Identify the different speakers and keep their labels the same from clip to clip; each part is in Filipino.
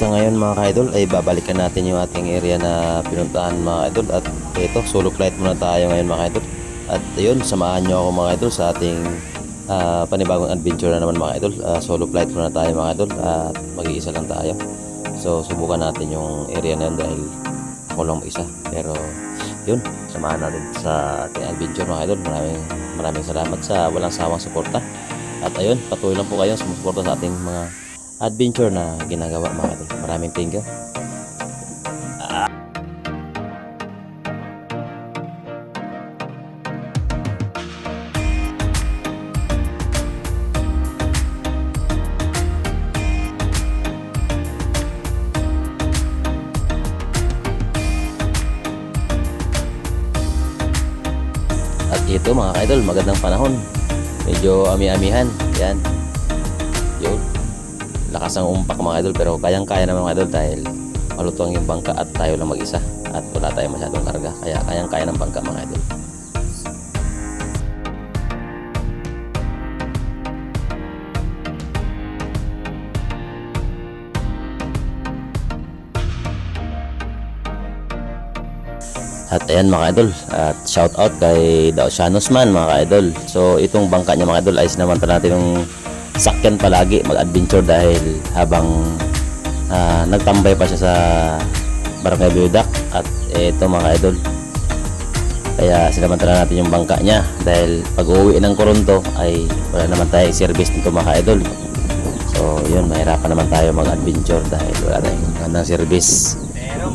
Speaker 1: sa ngayon mga ka-idol ay babalikan natin yung ating area na pinuntahan mga idol at ito solo flight muna tayo ngayon mga idol at yun samahan nyo ako mga idol sa ating ah, panibagong adventure na naman mga idol Ah, solo flight muna tayo mga idol at mag-iisa lang tayo. So subukan natin yung area na yun dahil ako lang isa pero yun samahan natin sa ating adventure mga idol maraming maraming salamat sa walang sawang suporta. At ayun patuloy lang po kayo sumusuporta sa ating mga adventure na ginagawa mga idol maraming thank you At ito mga ka-idol, magandang panahon. Medyo ami-amihan. Yan. Lakas ang umpak mga idol pero kayang-kaya naman mga idol dahil malutong yung bangka at tayo lang mag-isa. At wala tayong masyadong karga. Kaya kayang-kaya ng bangka mga idol. At ayan mga idol, at shout out kay The Oceanos Man mga idol. So itong bangka niya mga idol ay naman pa natin yung sakyan palagi mag-adventure dahil habang ah, nagtambay pa siya sa Barangay Biodak at ito mga idol. Kaya sinamantala natin yung bangka niya dahil pag uwi ng Coronto ay wala naman tayo service nito mga idol. So yun, mahirapan naman tayo mag-adventure dahil wala tayong magandang service.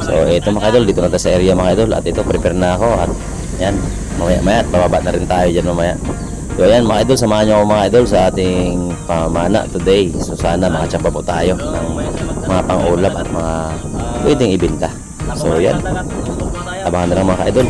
Speaker 1: So ito mga idol, dito na tayo sa area mga idol at ito prepare na ako at yan, mamaya maya bababa na rin tayo dyan mamaya. So yan mga idol, samahan nyo ako mga idol sa ating pamana today. So sana makachapa po tayo ng mga pang-ulap at mga pwedeng ibinta. So yan, abangan na lang mga idol.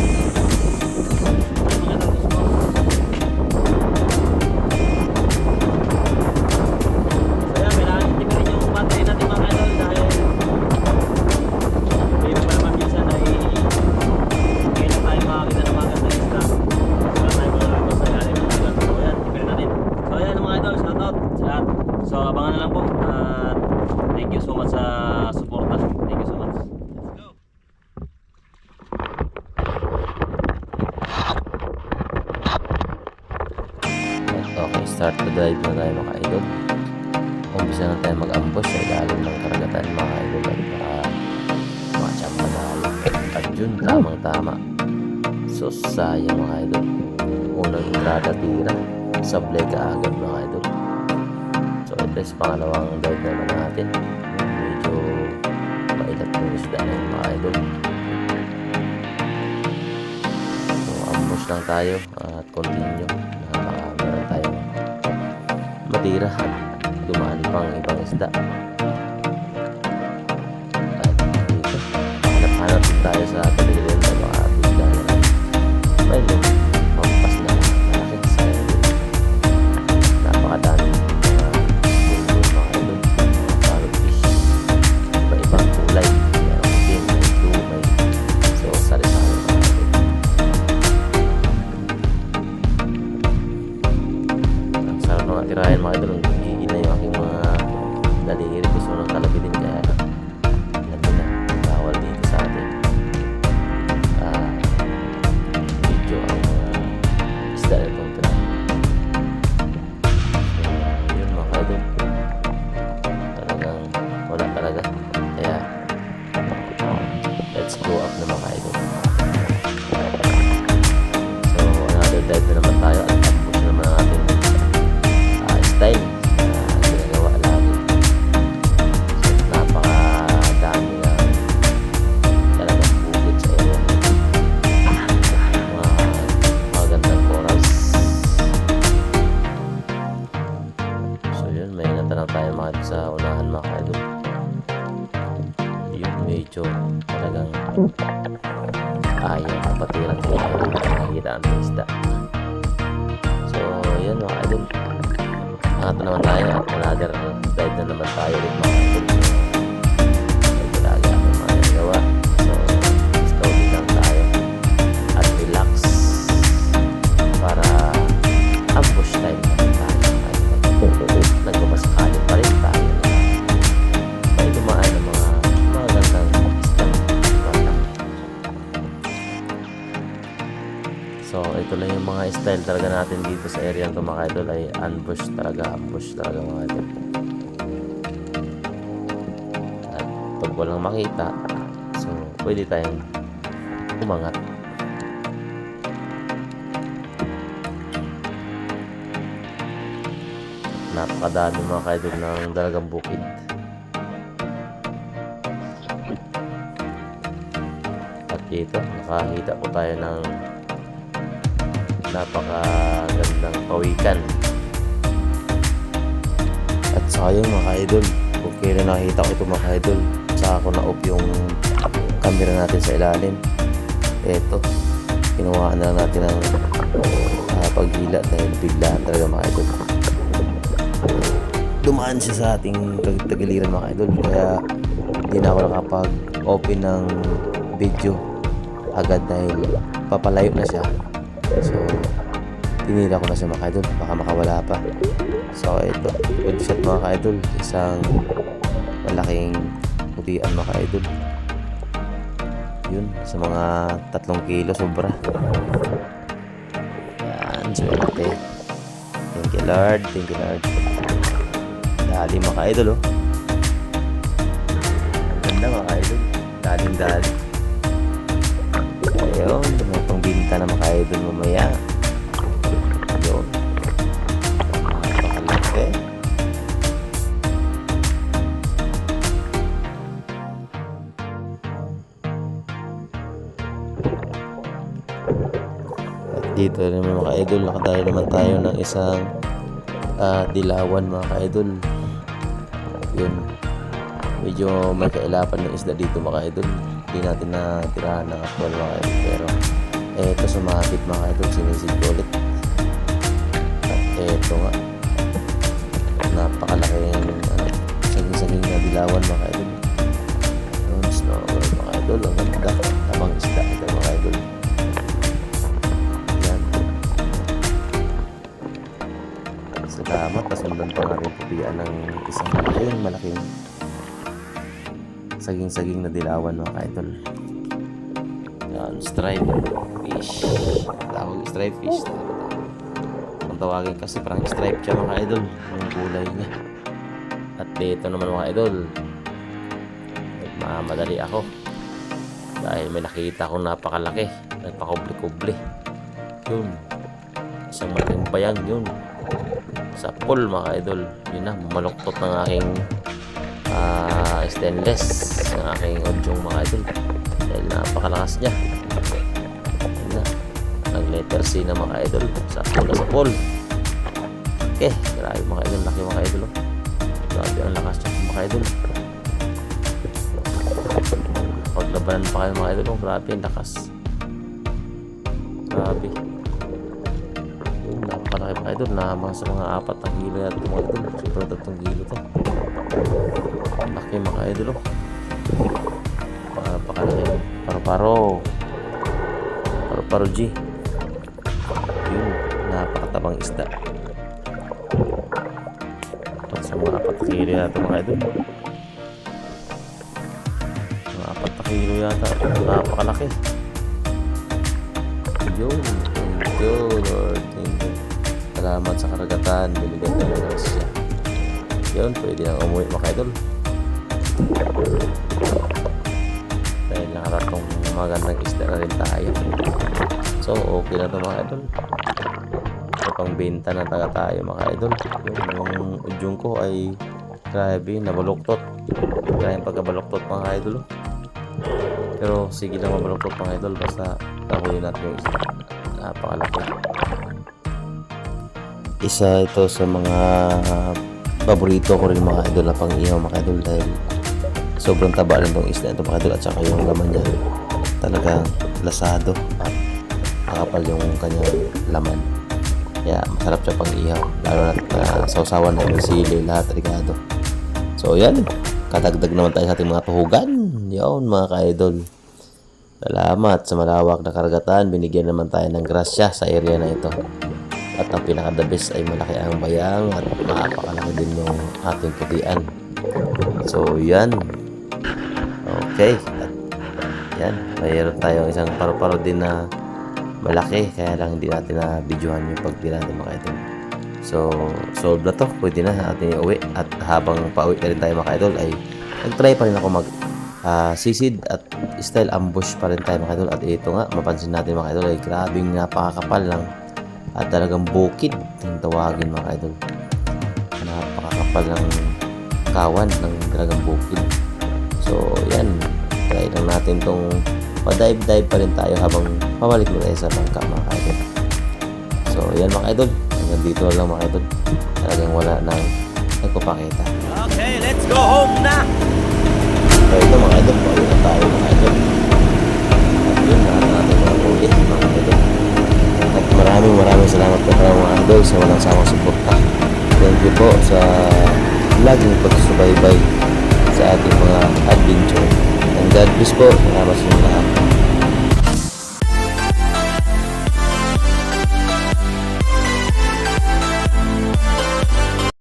Speaker 2: Mga idol, shout out sa lahat. So abangan na lang po. At thank you so much sa suporta. Thank you so much. Let's go!
Speaker 1: Okay, start the drive na tayo mga idol. Umpisa na tayo mag-ambush sa ilalim ng karagatan mga idol at para makachamba tayo. At yun, tamang tama. So sayang mga idol. Unang entrada tira. Sablay ka agad mga idol. Is pangalawang dive naman natin. Medyo mailat yung isda na yung mga idol. So ambush lang tayo at continue. Na baka meron tayong matira at dumaan pang ibang isda. At dito, hanap-hanap tayo sa pagkilin sa mga isda na may mampas So, yun mga idol. Angat na naman tayo at another dive na naman tayo ulit mga idol. Ito lagi ako mga nagawa. Mga style talaga natin dito sa area ng mga idol ay ambush talaga, ambush talaga mga idol. At pag walang makita, so pwede tayong umangat. Napakadami mga kaidol ng dalagang bukid. At dito, nakakita po tayo ng napakagandang pawikan. At yun mga idol, kung kailan nakita ko ito mga idol, saka ko na-off yung camera natin sa ilalim. Eto, kinuha na natin ng ah, paghila dahil biglaan talaga mga idol. Dumaan siya sa ating tag- tagiliran mga idol, kaya hindi na ako nakapag-open ng video agad dahil papalayo na siya. So, tinira ko na siya mga idol, baka makawala pa. So, ito, good shot mga idol, isang malaking putian mga idol. Yun, sa mga tatlong kilo sobra. Yan, swerte. Thank you Lord, thank you Lord. Dali mga idol oh. Ganda mga idol. Daling dali. Ayun, may pangbinta na mga idol mamaya. Ayun. Napakalaki. At dito naman mga idol, nakatayo naman tayo ng isang ah, dilawan mga idol. Yun. Medyo may kailapan ng isda dito mga idol. Hindi natin na tirahan ng actual mga idol. Pero ito sumabit mga idol, sinisid ulit. At eto nga. Napakalaking ano, saging-saging na dilawan mga idol. Yun, snow mga idol. Ang ganda. Tamang isda ito mga idol. Yan. Salamat. Kasundan pa natin pupian ng isang malaking malaking saging-saging na dilawan mga idol. Yan, stripe fish. Tawag stripe fish. Kung tawagin kasi parang stripe siya mga idol. Yung kulay niya. At dito naman mga idol. Nagmamadali ako. Dahil may nakita akong napakalaki. Nagpakubli-kubli. Yun. Isang malaking bayang yun. Sa pool mga idol. Yun na, maluktot ng aking ah, stainless. Ng aking odyong mga idol. Dahil napakalakas niya. Na. Nag letter C na mga idol. Sa pool sa pool. Okay, grabe mga idol. Laki mga idol. Oh. Grabe ang lakas niya mga idol. Paglabanan pa kayo mga idol. Oh. Grabe ang lakas. Grabe. Napakalaki mga idol. Nahamang sa mga apat na kilo yata mga idol. Sobrang tatlong kilo to. Laki mga idol. Oh. Napakalaki. Paro-paro. Paro-paro G. Yun, napakatabang isda. At sa mga apat kilo yata mga idol. Mga apat kilo yata. Napakalaki. Yun. Thank you, Lord. Thank you. Salamat sa karagatan. Binigyan tayo ng grasya. Yun, pwede nang umuwi mga idol. Dahil nakaratong magandang isda na rin tayo. So, okay na to mga idol. May pangbenta na taga tayo mga idol. Yun, yung udyong ko ay grabe, nabaluktot. Yung pagkabaluktot mga idol. Pero sige lang mabaluktot mga idol basta nahuli natin yung isda. Napakalaki. Isa ito sa mga paborito ko rin mga idol na pang ihaw mga idol dahil sobrang taba rin itong isda ito mga idol at saka yung laman niya talagang lasado at makapal yung kanyang laman. Kaya masarap siya pang ihaw lalo na uh, sausawan na yung sili lahat rigado. So yan, kadagdag naman tayo sa ating mga tuhugan. Yun mga ka-idol. Salamat sa malawak na karagatan. Binigyan naman tayo ng grasya sa area na ito. At ang pinaka the best ay malaki ang bayang at maapakalaki din yung ating putian. So yan. Okay. At yan. Mayroon tayong isang paru-paro din na malaki kaya lang hindi natin na videohan yung pagtira natin mga idol so solve na to pwede na natin iuwi at habang pauwi na rin tayo mga idol ay nag-try pa rin ako mag ah, sisid at style ambush pa rin tayo mga idol at ito nga mapansin natin mga idol ay grabing napakakapal lang at talagang bukid ang tawagin mga idol. Napakakapal ng kawan ng talagang bukid. So yan. Try lang natin tong pa-dive-dive pa rin tayo habang pabalik na tayo sa bangka mga idol. So yan mga idol. Hanggang dito lang mga idol. Talagang wala nang nagpapakita.
Speaker 2: Okay, let's go home na!
Speaker 1: so ito mga idol. Pauwi na tayo mga idol. At yun mga maraming maraming salamat po pala mga idol sa walang samang suporta. Thank you po sa laging pagsubaybay sa ating mga adventure. And God bless po. Salamat sa inyo lahat